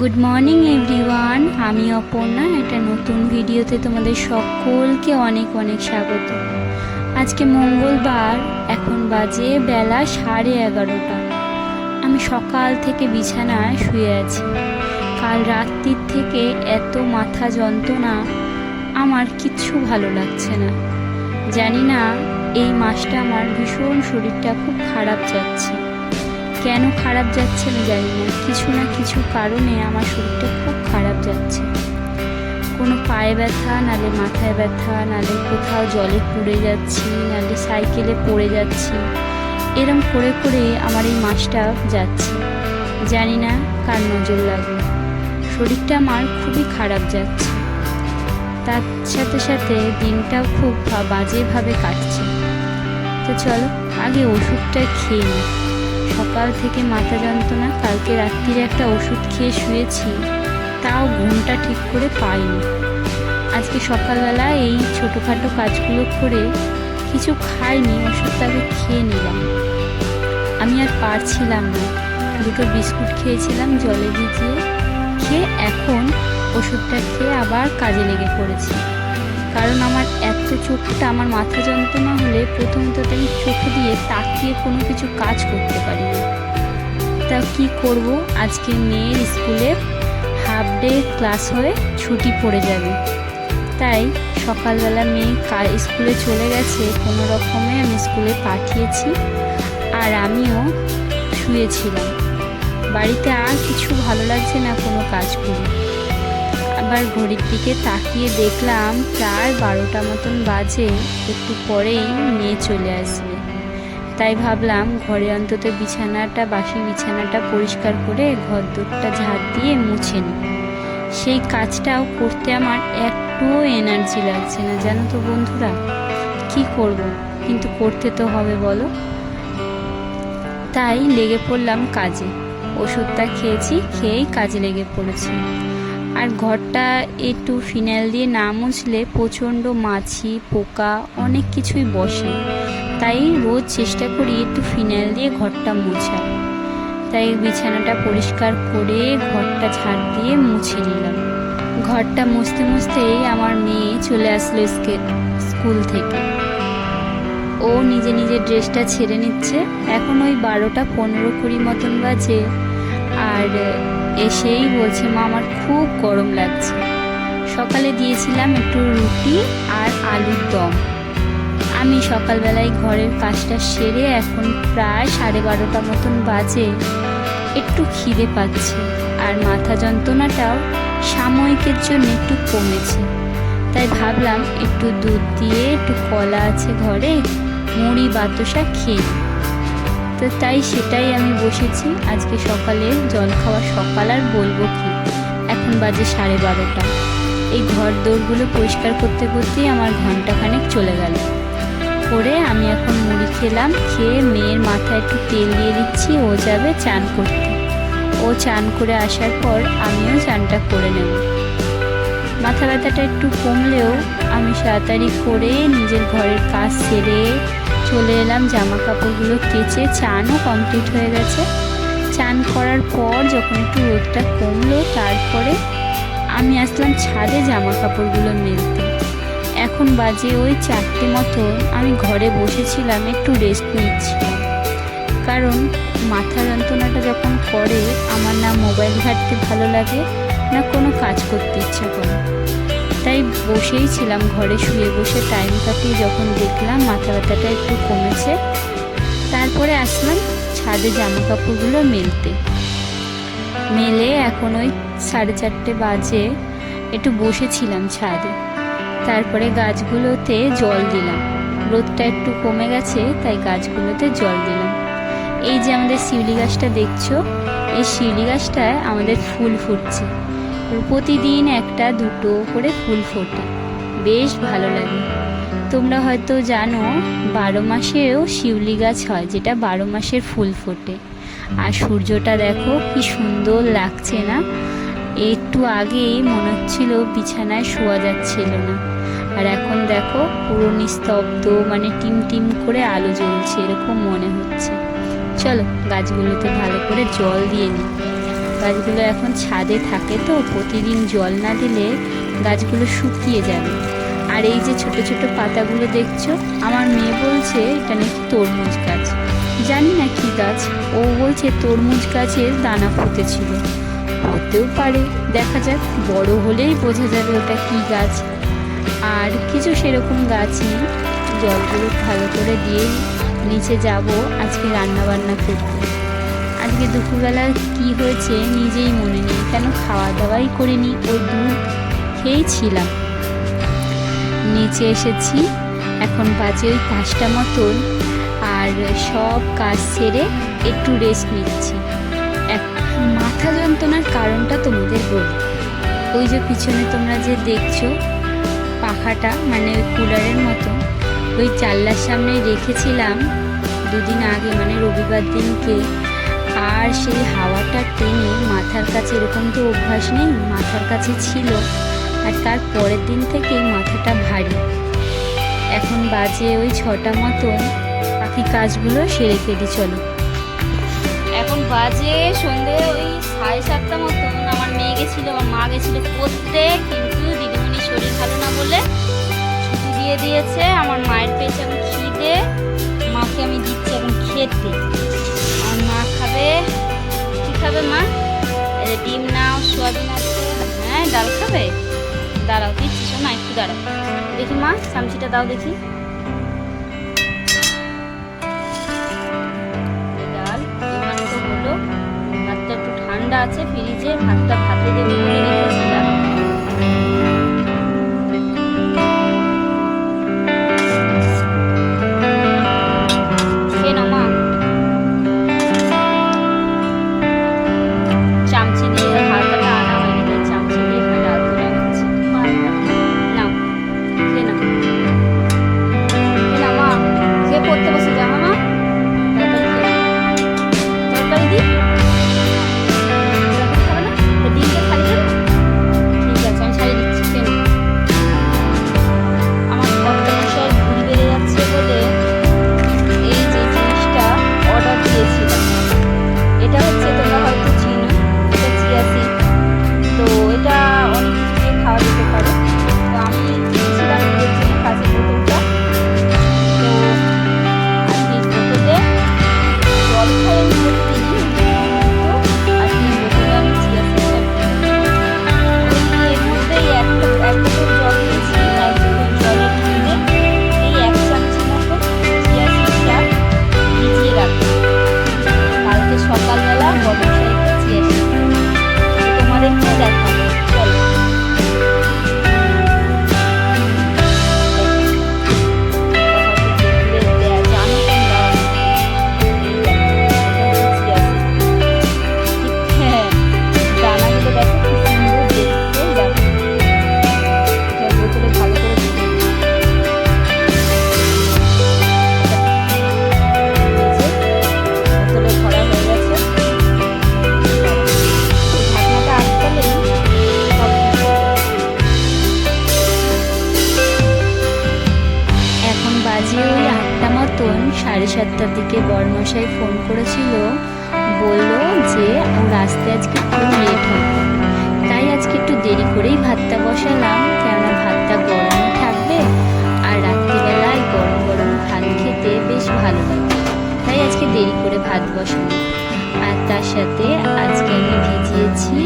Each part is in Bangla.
গুড মর্নিং এভরিওয়ান আমি অপর্ণা। একটা নতুন ভিডিওতে তোমাদের সকলকে অনেক অনেক স্বাগত। আজকে মঙ্গলবার, এখন বাজে বেলা সাড়ে এগারোটা। আমি সকাল থেকে বিছানায় শুয়ে আছি। কাল রাত্রির থেকে এত মাথা যন্ত্রণা, আমার কিচ্ছু ভালো লাগছে না। জানি না, এই মাসটা আমার ভীষণ শরীরটা খুব খারাপ যাচ্ছে। কেন খারাপ যাচ্ছে আমি জানি না। কিছু না কিছু কারণে আমার শরীরটা খুব খারাপ যাচ্ছে। কোনো পায়ে ব্যথা, নালে মাথায় ব্যথা, নালে কোথাও জলে পড়ে যাচ্ছি, নালে সাইকেলে পড়ে যাচ্ছি। এরম করে করে আমার এই মাসটা যাচ্ছে। জানি না কার নজর লাগবে শরীরটা আমার খুবই খারাপ যাচ্ছে। তার সাথে সাথে দিনটাও খুব বাজেভাবে কাটছে। তো চলো, আগে ওষুধটা খেয়ে নিই। সকাল থেকে মাথা যন্ত্রণা, কালকে রাত্রিরে একটা ওষুধ খেয়ে শুয়েছি, তাও ঘুমটা ঠিক করে পাইনি। আজকে সকালবেলা এই ছোটোখাটো কাজগুলো করে কিছু খাইনি ওষুধটাকে খেয়ে নিলাম। আমি আর পারছিলাম না। দুটো বিস্কুট খেয়েছিলাম, জলে ভিজিয়ে খেয়ে এখন ওষুধটা খেয়ে আবার কাজে লেগে পড়েছি। কারণ আমার এত চোখটা আমার মাথা যন্ত্রণা হলে প্রথমত আমি চোখ দিয়ে তাকিয়ে কোনো কিছু কাজ করতে পারি না। তা কি করব? আজকে মেয়ের স্কুলে হাফ ডে ক্লাস হয়ে ছুটি পড়ে যাবে। তাই সকালবেলা মেয়ে স্কুলে চলে গেছে, কোনো রকমে আমি স্কুলে পাঠিয়েছি আর আমিও শুয়েছিলাম। বাড়িতে আর কিছু ভালো লাগছে না কোনো কাজ করে। আবার ঘড়ির দিকে তাকিয়ে দেখলাম প্রায় বারোটা মতন বাজে, একটু পরেই মেয়ে চলে আসবে। তাই ভাবলাম ঘরে অন্তত বিছানাটা বাসি বিছানাটা পরিষ্কার করে ঘর দোরটা ঝাড় দিয়ে মুছে নিই। সেই কাজটাও করতে আমার একটুও এনার্জি লাগছে না, জানো তো বন্ধুরা? কি করব? কিন্তু করতে তো হবে, বলো? তাই লেগে পড়লাম কাজে। ওষুধটা খেয়েছি, খেয়েই কাজে লেগে পড়েছি। আর ঘরটা একটু ফিনাইল দিয়ে না মুছলে প্রচণ্ড মাছি, পোকা, অনেক কিছুই বসে। তাই রোজ চেষ্টা করি একটু ফিনাইল দিয়ে ঘরটা মোছার। তাই বিছানাটা পরিষ্কার করে ঘরটা ঝাড় দিয়ে মুছে নিলাম। ঘরটা মুছতে মুছতেই আমার মেয়ে চলে আসলো স্কে- স্কুল থেকে। ও নিজে নিজে ড্রেসটা ছেড়ে নিচ্ছে। এখন ওই বারোটা পনেরো কুড়ি মতন বাজে। আর এসেই বলছে, মা, আমার খুব গরম লাগছে। সকালে দিয়েছিলাম একটু রুটি আর আলুর দম। আমি সকালবেলায় ঘরের কাজটা সেরে এখন প্রায় সাড়ে বারোটা মতন বাজে। একটু খিদে পাচ্ছে আর মাথা যন্ত্রণাটাও সাময়িকের জন্য একটু কমেছে। তাই ভাবলাম একটু দুধ দিয়ে একটু কলা আছে ঘরে, মুড়ি, বাতাসা খেয়ে। তো তাই সেটাই আমি বসেছি। আজকে সকালে জল খাওয়া সকাল আর বলব কি? এখন বাজে সাড়ে বারোটা। এই ঘর দৌড়গুলো পরিষ্কার করতে করতেই আমার ঘন্টাখানেক চলে গেল। করে আমি এখন মুড়ি খেলাম, খেয়ে মেয়ের মাথায় একটু তেল দিয়ে দিচ্ছি, ও যাবে চান করতে। ও চান করে আসার পর আমিও চানটা করে নেব। মাথা ব্যথাটা একটু কমলেও আমি তাড়াতাড়ি করে নিজের ঘরের কাজ সেরে চলে এলাম জামা কাপড়গুলো কেচে চানও কমপ্লিট হয়ে গেছে। চান করার পর যখন একটু রোদটা কমলো, তারপরে আমি আসলাম ছাদে জামা কাপড়গুলো মেলতে। এখন বাজে ওই চারটে মতো, আমি ঘরে বসেছিলাম, একটু রেস্ট নিচ্ছিলাম। কারণ মাথা যন্ত্রণাটা যখন করে, আমার না মোবাইল ঘাটতে ভালো লাগে, না কোনো কাজ করতে ইচ্ছা করে। তাই বসেই ছিলাম, ঘরে শুয়ে বসে টাইম কাটিয়ে যখন দেখলাম মাথা ব্যথাটা একটু কমেছে, তারপরে আসলাম ছাদে জামা কাপড়গুলো মেলতে। মেলে এখন ওই সাড়ে চারটে বাজে, একটু বসেছিলাম ছাদে। তারপরে গাছগুলোতে জল দিলাম। রোদটা একটু কমে গেছে, তাই গাছগুলোতে জল দিলাম। এই যে আমাদের শিউলি গাছটা দেখছ, এই শিউলি গাছটায় আমাদের ফুল ফুটছে। প্রতিদিন একটা দুটো করে ফুল ফোটে। বেশ ভালো লাগে। তোমরা হয়তো জানো, বারো মাসেও শিউলি গাছ হয়, যেটা বারো মাসের ফুল ফোটে। আর সূর্যটা দেখো, কি সুন্দর লাগছে না? একটু আগেই মনে হচ্ছিল বিছানায় শোয়া যাচ্ছিল না। আর এখন দেখো, পুরো নিস্তব্ধ মানে টিম টিম করে আলো জ্বলছে, এরকম মনে হচ্ছে। চলো গাছগুলোতে ভালো করে জল দিয়ে নিই। গাছগুলো এখন ছাদে থাকে তো, প্রতিদিন জল না দিলে গাছগুলো শুকিয়ে যাবে। আর এই যে ছোট ছোট পাতাগুলো দেখছ, আমার মেয়ে বলছে এটা নাকি তরমুজ গাছ। জানি না কি গাছ, ও বলছে তরমুজ গাছের দানা ফুটেছিল হতেও পারে, দেখা যাক, বড় হলেই বোঝা যাবে ওটা কি গাছ। আর কিছু সেরকম গাছ নেই, জলগুলো ভালো করে দিয়ে নিচে যাব, আজকে রান্না বান্না করতে। আজকে দুপুরবেলা কি হয়েছে নিজেই মনে নেই। কেন খাওয়া দাওয়াই করিনি? ওই দুধ খেয়েই ছিলাম নিচে এসেছি। এখন বাজে ওই পাঁচটা মতন। আর সব কাজ সেরে একটু রেস্ট নিচ্ছি। এক মাথা যন্ত্রণার কারণটা তোমাদের বলি। ওই যে পিছনে তোমরা যে দেখছ, পাখাটা মানে ওই কুলারের মতো ওই চাল্লার সামনে রেখেছিলাম দুদিন আগে মানে রবিবার দিনকে। আর সেই হাওয়াটা টেনে মাথার কাছে এরকম তো অভ্যাস নেই, মাথার কাছে ছিল। আর তার পরের দিন থেকে মাথাটা ভারী। এখন বাজে ওই ছটা মতন, বাকি কাজগুলো সেরে ফেলি, চলো। এখন বাজে সন্ধে ওই সাড়ে সাতটা মতন, আমার মেয়ে গেছিল, আমার মা গেছিল পড়তে, কিন্তু দিদিমণির শরীর ভালো না বলে ছুটি দিয়ে দিয়েছে, আমার মায়ের পেয়েছে এখন খিদে, মাকে আমি দিচ্ছি এখন খেতে। খাবে কি খাবে মা? ডিম নাও, সোয়াবিন হ্যাঁ ডাল খাবে? দাঁড়াও, দিচ্ছি, শোনা একটু দাঁড়াও। দেখি মা চামচিটা দাও দেখি। ডাল হলো। ভাতটা একটু ঠান্ডা আছে, ফ্রিজে, ভাতটা ভাতে দেবো সাড়ে সাতটার দিকে বরমশাই ফোন করেছিল, বলল যে ওর আসতে আজকে খুব লেট হবে। তাই আজকে একটু দেরি করেই ভাতটা বসালাম, কেননা ভাতটা গরমও থাকবে আর রাত্রিবেলায় গরম গরম ভাত খেতে বেশ ভালো লাগে। তাই আজকে দেরি করে ভাত বসানো আর তার সাথে আজকে আমি ভিজিয়েছি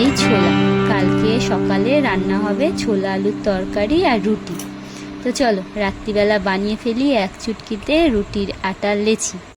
এই ছোলা। কালকে সকালে রান্না হবে ছোলা আলুর তরকারি আর রুটি। তো চলো রাত্রিবেলা বানিয়ে ফেলি এক চুটকিতে রুটির আটার লেচি।